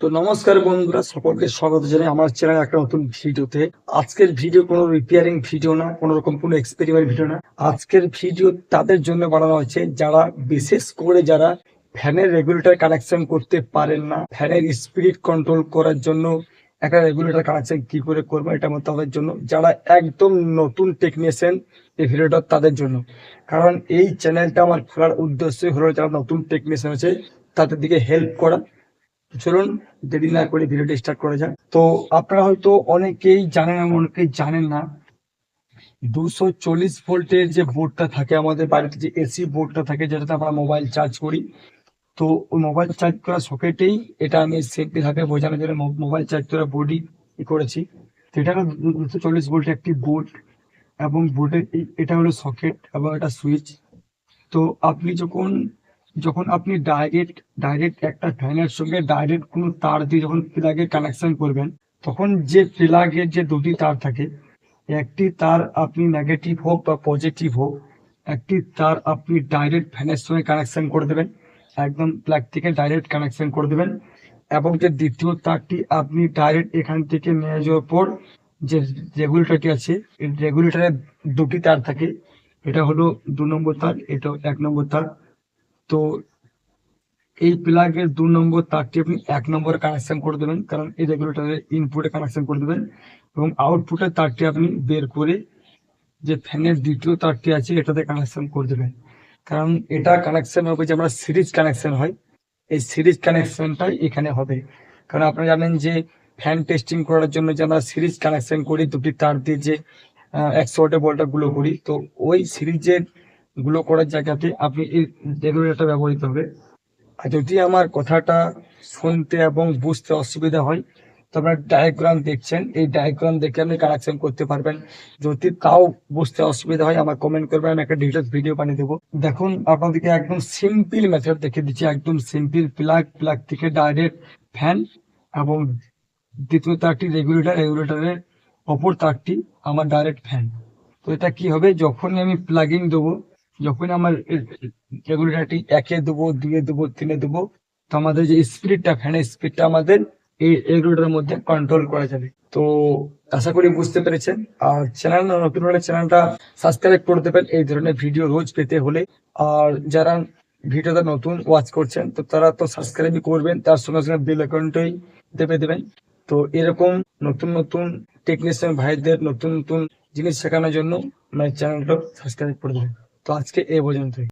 তো নমস্কার বন্ধুরা, সকলকে স্বাগত জানাই আমার চ্যানেল একটা নতুন ভিডিওতে। আজকের ভিডিও কোনো রিপেয়ারিং ভিডিও না, কোনো রকম কোনো এক্সপেরিমেন্ট ভিডিও না। আজকের ভিডিও তাদের জন্য বানানো হয়েছে, যারা বিশেষ করে যারা ফ্যানের রেগুলেটর কানেকশন করতে পারেন না ফ্যানের স্পিড কন্ট্রোল করার জন্য একটা রেগুলেটর কানেকশন কি করে করব এটা আমার তাদের জন্য, যারা একদম নতুন টেকনিশিয়ান এই ভিডিওটা তাদের জন্য। কারণ এই চ্যানেলটা আমার খোলার উদ্দেশ্যই হলো যারা নতুন টেকনিশিয়ান আছে তাদের দিকে হেল্প করা। চলুন দেরি না করে ভিডিওটি স্টার্ট করা যাক। তো আপনারা হয়তো অনেকেই জানেন অনেকেই জানেন না, দুশো চল্লিশ ভোল্টের যে বোর্ডটা থাকে, আমাদের বাড়িতে যে এসি বোর্ডটা থাকে, যেটাতে আমরা মোবাইল চার্জ করি। তো ওই মোবাইল চার্জ করা সকেটেই এটা আমি সেফটি থাকে, বোঝানোর জন্য মোবাইল চার্জ করা বোর্ডই করেছি। তো এটা হলো দুশো চল্লিশ ভোল্টের একটি বোর্ড এবং বোর্ডের এটা হলো সকেট এবং এটা সুইচ তো আপনি যখন যখন আপনি ডাইরেক্ট ডাইরেক্ট একটা ফ্যানের সঙ্গে ডাইরেক্ট কোনো তার দিয়ে যখন প্লাগে কানেকশন করবেন, তখন যে প্লাগের যে দুটি তার থাকে, একটি তার আপনি নেগেটিভ হোক বা পজিটিভ হোক, একটি তার আপনি ডাইরেক্ট ফ্যানের সঙ্গে কানেকশন করে দেবেন, একদম প্লাগ থেকে ডাইরেক্ট কানেকশন করে দেবেন, এবং যে দ্বিতীয় তারটি আপনি ডাইরেক্ট এখান থেকে নিয়ে যাওয়ার পর যে রেগুলেটরটি আছে রেগুলেটরের দুটি তার থাকে, এটা হলো দু নম্বর তার এটা এক নম্বর তার। তো এই প্লাগের দু নম্বর তারটি আপনি এক নম্বরে কানেকশন করে দেবেন, কারণ এই রেগুলেটরের ইনপুটে কানেকশন করে দেবেন এবং আউটপুটের তারটি আপনি বের করে যে ফ্যানের দ্বিতীয় তারটি আছে এটাতে কানেকশন করে দেবেন। কারণ এটা কানেকশন হবে যে আমরা সিরিজ কানেকশন হয়, এই সিরিজ কানেকশনটাই এখানে হবে। কারণ আপনারা জানেন যে ফ্যান টেস্টিং করার জন্য যে আমরা সিরিজ কানেকশন করি দুটি তার দিয়ে যে একশো ওয়াটের বলটা গুলো করি, তো ওই সিরিজের গুলো করার জায়গাতে আপনি এই রেগুলেটরটা ব্যবহৃত হবে। আর যদি আমার কথাটা শুনতে এবং বুঝতে অসুবিধা হয়, তো আপনার ডায়াগ্রাম দেখছেন। এই ডায়াগ্রাম দেখে আপনি কানেকশন করতে পারবেন। যদি তাও বুঝতে অসুবিধা হয়, আমার কমেন্ট করবেন আমি একটা ডিটেলস ভিডিও বানিয়ে দেবো। দেখুন, আপনাদেরকে একদম সিম্পল মেথড দেখে দিচ্ছি। একদম সিম্পল প্লাগ প্লাগ থেকে ডাইরেক্ট ফ্যান এবং দ্বিতীয় তারটি রেগুলেটর রেগুলেটরের অপর তারটি আমার ডাইরেক্ট ফ্যান তো এটা কি হবে? যখনই আমি প্লাগিং দেবো যখন আমার রেগুলেটরটি একে দেবো, দুয়ে দেবো, তিনে দেবো, তো আমাদের যে স্পিডটা ফ্যানের স্পিডটা আমাদের এই রেগুলেটরের মধ্যে কন্ট্রোল করা যাবে। তো আশা করি বুঝতে পেরেছেন। আর চ্যানেল নতুন হলে চ্যানেলটা সাবস্ক্রাইব করে দেবেন। এই ধরনের ভিডিও রোজ পেতে হলে। আর যারা ভিডিওটা নতুন ওয়াচ করছেন, তো তারা তো সাবস্ক্রাইবই করবেন। তার সঙ্গে সঙ্গে বেল আইকনটাই দেবে দেবেন। তো এরকম নতুন নতুন টেকনিশিয়ান ভাইদের নতুন নতুন জিনিস শেখানোর জন্য আমার চ্যানেলটা সাবস্ক্রাইব করে দেবেন। তো আজকে এ পর্যন্তই।